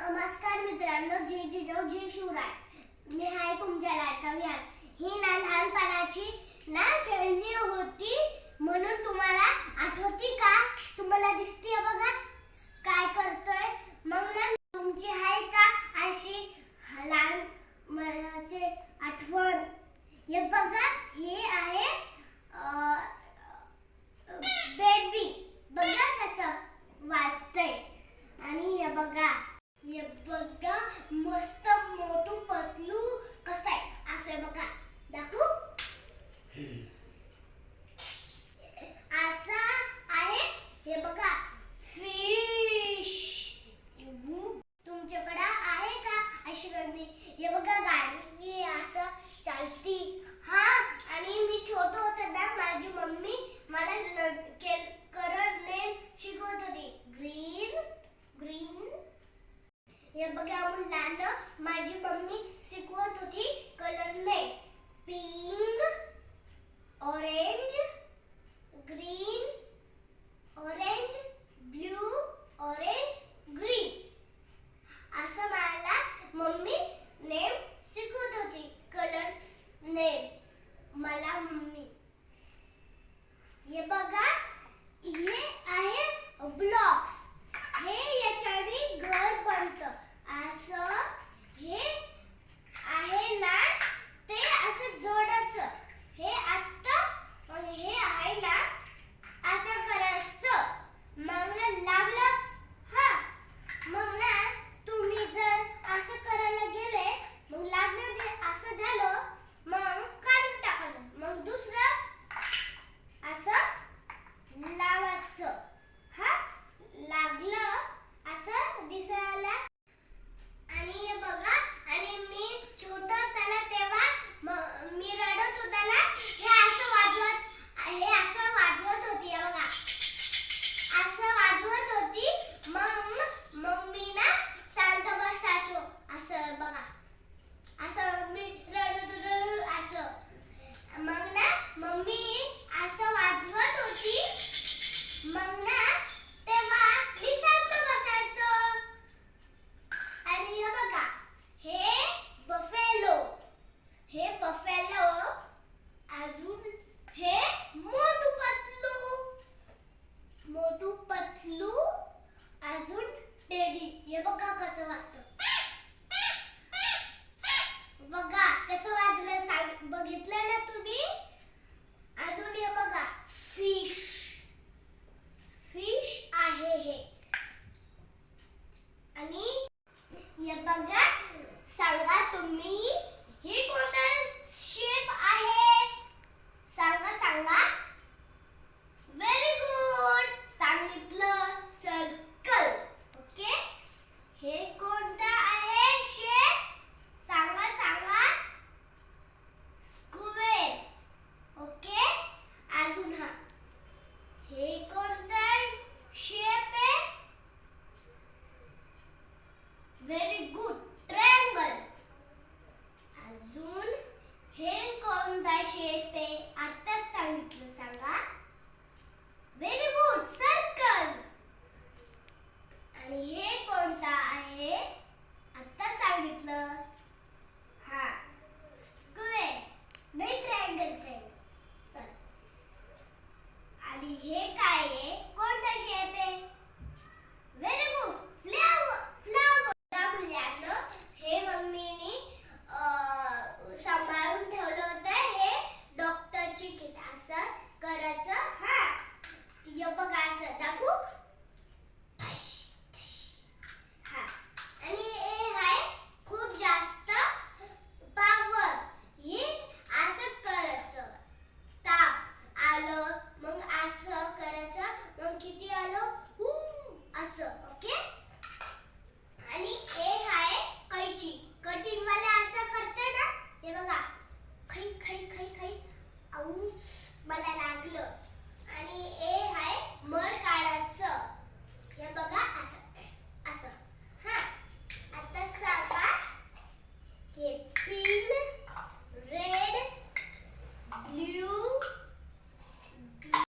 नमस्कार मित्रांनो जी जिजाऊ जय शिवराय. मी हाय तुमच्या लाडका विहार ही ना लहानपणाची ना खेळणी होती म्हणून तुम्हाला आठवती का? तुम्हाला दिसते बघा. काय करतोय? मग ना तुमची हाय का अशी लहान मनाचे आठवण? हे बघा हे आहे बेबी बघा कसं. शिरणी हे बघा गाडी असं चालती. हा आणि मी छोटं होतं ना माझी मम्मी मला करंट नेम शिकवत होती. Green green. हे बघा मुलांना माझी मम्मी शिकवत होती. कलर